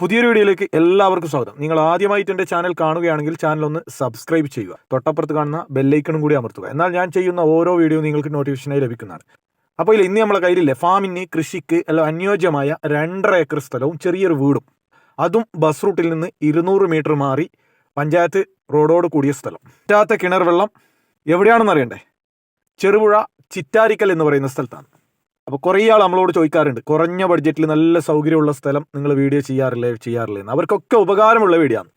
പുതിയൊരു വീഡിയോയിലേക്ക് എല്ലാവർക്കും സ്വാഗതം. നിങ്ങൾ ആദ്യമായിട്ട് എന്റെ ചാനൽ കാണുകയാണെങ്കിൽ ചാനൽ ഒന്ന് സബ്സ്ക്രൈബ് ചെയ്യുക. തൊട്ടപ്പുറത്ത് കാണുന്ന ബെല്ലൈക്കണും കൂടി അമർത്തുക. എന്നാൽ ഞാൻ ചെയ്യുന്ന ഓരോ വീഡിയോ നിങ്ങൾക്ക് നോട്ടിഫിക്കേഷനായി ലഭിക്കുന്നതാണ്. അപ്പോൾ ഇന്ന് നമ്മളെ കയ്യിലില്ലേ? ഫാമിന് കൃഷിക്ക് അല്ല അനുയോജ്യമായ രണ്ടര ഏക്കർ സ്ഥലവും ചെറിയൊരു വീടും. അതും ബസ് റൂട്ടിൽ നിന്ന് ഇരുന്നൂറ് മീറ്റർ മാറി പഞ്ചായത്ത് റോഡോട് കൂടിയ സ്ഥലം. പറ്റാത്ത കിണർ വെള്ളം എവിടെയാണെന്ന് അറിയണ്ടേ? ചെറുപുഴ ചിറ്റാരിക്കൽ എന്ന് പറയുന്ന സ്ഥലത്താണ്. അപ്പോൾ കുറേ ആൾ നമ്മളോട് ചോദിക്കാറുണ്ട് കുറഞ്ഞ ബഡ്ജറ്റിൽ നല്ല സൗകര്യമുള്ള സ്ഥലം നിങ്ങൾ വീഡിയോ ചെയ്യാറില്ലേ ചെയ്യാറില്ലേ എന്ന്. അവർക്കൊക്കെ ഉപകാരമുള്ള വീഡിയോ ആണ്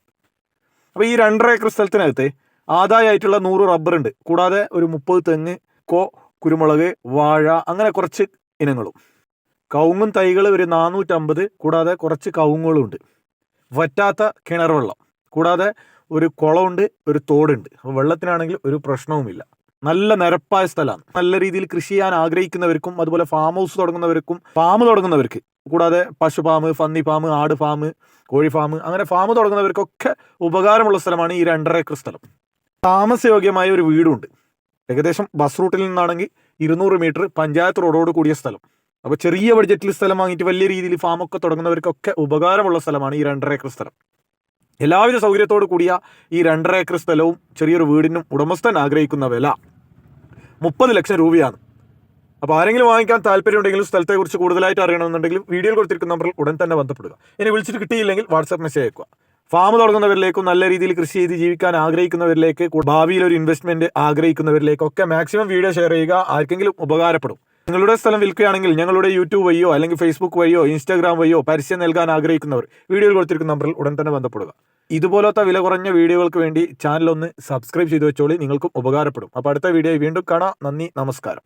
അപ്പോൾ ഈ രണ്ടര ഏക്കർ സ്ഥലത്തിനകത്ത് ആദായമായിട്ടുള്ള നൂറ് റബ്ബർ ഉണ്ട്. കൂടാതെ ഒരു മുപ്പത് തെങ്ങ് കോ കുരുമുളക് വാഴ അങ്ങനെ കുറച്ച് ഇനങ്ങളും. കവുങ്ങും തൈകൾ ഒരു നാനൂറ്റമ്പത് കൂടാതെ കുറച്ച് കവുങ്ങുകളും ഉണ്ട്. വറ്റാത്ത കിണർ വെള്ളം. കൂടാതെ ഒരു കുളമുണ്ട് ഒരു തോടുണ്ട്. അപ്പോൾ വെള്ളത്തിനാണെങ്കിൽ ഒരു പ്രശ്നവുമില്ല. നല്ല നിരപ്പായ സ്ഥലമാണ്. നല്ല രീതിയിൽ കൃഷി ചെയ്യാൻ ആഗ്രഹിക്കുന്നവർക്കും അതുപോലെ ഫാം ഹൗസ് തുടങ്ങുന്നവർക്കും ഫാം തുടങ്ങുന്നവർക്ക് കൂടാതെ പശു ഫാം ഫന്നി ഫാം ആട് ഫാം കോഴി ഫാം അങ്ങനെ ഫാം തുടങ്ങുന്നവർക്കൊക്കെ ഉപകാരമുള്ള സ്ഥലമാണ് ഈ രണ്ടര ഏക്കർ സ്ഥലം. താമസയോഗ്യമായ ഒരു വീടുണ്ട്. ഏകദേശം ബസ് റൂട്ടിൽ നിന്നാണെങ്കിൽ ഇരുന്നൂറ് മീറ്റർ പഞ്ചായത്ത് റോഡോട് കൂടിയ സ്ഥലം. അപ്പോൾ ചെറിയ ബഡ്ജറ്റിൽ സ്ഥലം വാങ്ങിയിട്ട് വലിയ രീതിയിൽ ഫാമൊക്കെ തുടങ്ങുന്നവർക്കൊക്കെ ഉപകാരമുള്ള സ്ഥലമാണ് ഈ രണ്ടര ഏക്കർ സ്ഥലം. എല്ലാവിധ സൗകര്യത്തോടു കൂടിയ ഈ രണ്ടര ഏക്കർ സ്ഥലവും ചെറിയൊരു വീടിനും ഉടമസ്ഥൻ ആഗ്രഹിക്കുന്ന വില മുപ്പത് ലക്ഷം രൂപയാണ്. അപ്പോൾ ആരെങ്കിലും വാങ്ങിക്കാൻ താല്പര്യമുണ്ടെങ്കിലും സ്ഥലത്തെക്കുറിച്ച് കൂടുതലായിട്ട് അറിയണമെന്നുണ്ടെങ്കിൽ വീഡിയോയിൽ കൊടുത്തിരിക്കുന്ന നമ്പറിൽ ഉടൻ തന്നെ ബന്ധപ്പെടുക. ഇനി വിളിച്ചിട്ട് കിട്ടിയില്ലെങ്കിൽ വാട്സപ്പ് മെസ്സേജ് അയക്കുക. ഫാം തുടങ്ങുന്നവരിലേക്കും നല്ല രീതിയിൽ കൃഷി ചെയ്ത് ജീവിക്കാൻ ആഗ്രഹിക്കുന്നവരിലേക്ക് ഭാവിയിൽ ഒരു ഇൻവെസ്റ്റ്മെന്റ് ആഗ്രഹിക്കുന്നവരിലേക്കൊക്കെ മാക്സിമം വീഡിയോ ഷെയർ ചെയ്യുക. ആർക്കെങ്കിലും ഉപകാരപ്പെടും. നിങ്ങളുടെ സ്ഥലം വിൽക്കുകയാണെങ്കിൽ ഞങ്ങളുടെ യൂട്യൂബ് വഴിയോ അല്ലെങ്കിൽ ഫേസ്ബുക്ക് വഴിയോ ഇൻസ്റ്റാഗ്രാം വഴിയോ പരസ്യം നൽകാൻ ആഗ്രഹിക്കുന്നവർ വീഡിയോയിൽ കൊടുത്തിരിക്കുന്ന നമ്പറിൽ ഉടൻ തന്നെ ബന്ധപ്പെടുക. ഇതുപോലത്തെ വില കുറഞ്ഞ വീഡിയോകൾക്ക് വേണ്ടി ചാനൽ ഒന്ന് സബ്സ്ക്രൈബ് ചെയ്തു വെച്ചോളി. നിങ്ങൾക്കും ഉപകാരപ്പെടും. അപ്പോൾ അടുത്ത വീഡിയോ വീണ്ടും കാണാം. നന്ദി. നമസ്കാരം.